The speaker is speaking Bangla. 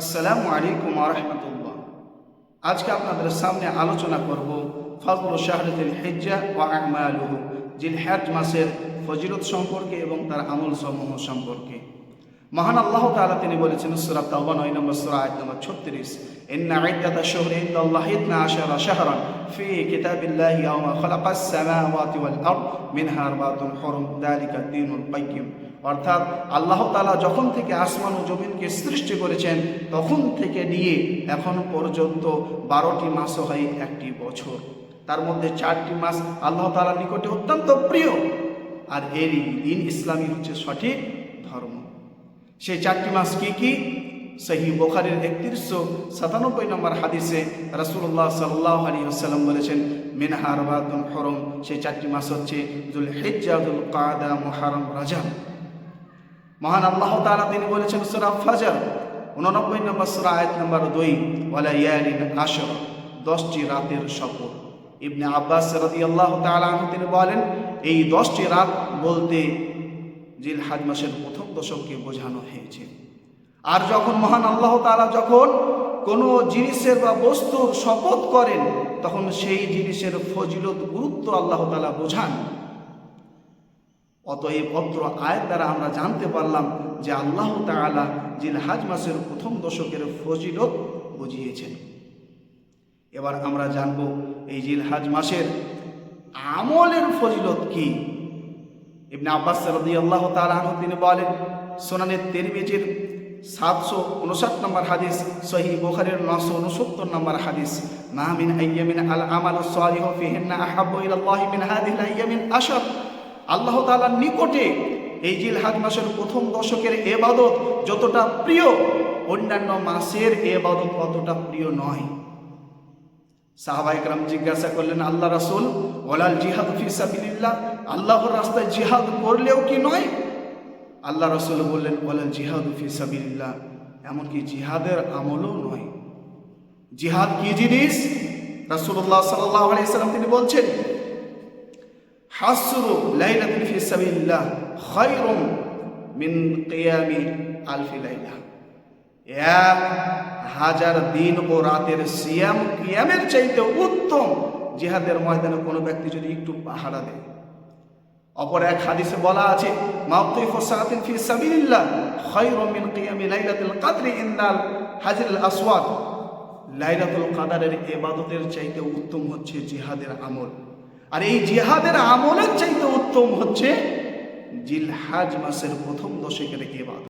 আসসালামু আলাইকুম রহমতুল্লাহ। আজকে আপনাদের সামনে আলোচনা করব ফজল শাহরুল হিজ্জা ও আমালুহু জিল হ্যাজ মাসের ফজিলত সম্পর্কে এবং তার আমল সমূহ সম্পর্কে। মহান আল্লাহ তাআলা তিনি বলেছেন সূরা তাওবা 9 নম্বর সূরা, আয়াত নম্বর 36 ইন্না ইদ্দাতা শুহরি ইনদাল্লাহি 12 শাহরান ফি কিতাবিল্লাহি ইয়াওমা খালাকাস সামাওয়াতি ওয়াল আরদ, মিনহা আরবাতুন হুরুম যালিকা দ্বীনুল কাইয়্যিম। অর্থাৎ আল্লাহ তাআলা যখন থেকে আসমান ও জমিনকে সৃষ্টি করেছেন, তখন থেকে নিয়ে এখন পর্যন্ত বারোটি মাস হয় একটি বছর। তার মধ্যে চারটি মাস আল্লাহ তাআলার নিকটে অত্যন্ত প্রিয়। আর এরই দিন ইসলামী হচ্ছে সঠিক ধর্ম। সেই চারটি মাস কি কি? সহি বোখারের একত্রিশশো সাতানব্বই নম্বর হাদিসে রাসুল্লাহ সাল্লাহ আলী আসাল্লাম বলেছেন মিনহার বাদুল হরম সেই চারটি মাস হচ্ছে দুল হেজাদুল কাদা, মোহারম রাজাম মহান আল্লাহ তাআলা তিনি বলেছেন সূরা ফাজর 89 নম্বর সূরা, আয়াত নম্বর দুই, ওয়ালা ইয়ালিন আশর 10টি রাতের শপথ ইবনে আব্বাস রাদিয়াল্লাহু তাআলা আনহু তিনি বলেন, এই 10টি রাত বলতে জিল হাজ মাসের প্রথম দশককে বোঝানো হয়েছে। আর যখন মহান আল্লাহ তাআলা যখন কোনো জিনিসের বা বস্তুর শপথ করেন, তখন সেই জিনিসের ফজিলত, গুরুত্ব আল্লাহ তালা বোঝান। অতএব অত্র আয়ের দ্বারা আমরা জানতে পারলাম যে আল্লাহ তাআলা জিল হাজ মাসের প্রথম দশকের ফজিলত বুঝিয়েছেন। এবার আমরা জানব এই জিল হাজ মাসের আমলের ফজিলত কি? ইবনে আব্বাস রাদিয়াল্লাহু আল্লাহ আনহু তিনি বলেন, সোনানের তিরমিজির সাতশো উনষাট নম্বর হাদিস সহি বুখারীর নশো উনসত্তর নম্বর হাদিস, মা মিন আইয়ামিন আল আমাল সালিহু ফিহিন্না আহাব্বু ইলাল্লাহি মিন আল্লাহ তাআলার নিকটে এই জিল হাজ মাসের প্রথম দশকের এবাদত যতটা প্রিয়, অন্যান্য মাসের এবাদত অতটা প্রিয় নয়। সাহাবাইকরাম জিজ্ঞাসা করলেন, আল্লাহ রাসূল ওলাল জিহাদ ফি সাবিলিল্লাহ, আল্লাহর রাস্তায় জিহাদ করলেও কি নয়? আল্লাহ রসুল বললেন, ওয়ালাল জিহাদ ফি সাবিলিল্লাহ, এমনকি জিহাদের আমলও নয়। জিহাদ কি জিনিস? রাসূলুল্লাহ সাল্লাল্লাহু আলাইহি সাল্লাম তিনি বলছেন হাসরু লাইলাতুন ফি সাবিলিল্লাহ খায়রুম মিন কিয়ামি আলফি লাইলা। এক হাজার দিন ও রাতের সিয়াম কিয়ামের চাইতে উত্তম জিহাদের ময়দানে কোনো ব্যক্তি যদি একটু পাহারা দেয়। অপর এক হাদিসে বলা আছে মাউকিফু সাআতিন ফি সাবিলিল্লাহ খায়রুম মিন কিয়ামি লাইলাতুল কদরি ইনদাল হাজরুল আসওয়াদ। লাইলাতুল কাদারের ইবাদতের চাইতে উত্তম হচ্ছে জিহাদের আমল। আর এই জিহাদের আমলের চাইতে উত্তম হচ্ছে জিলহাজ মাসের প্রথম দশকের ইবাদত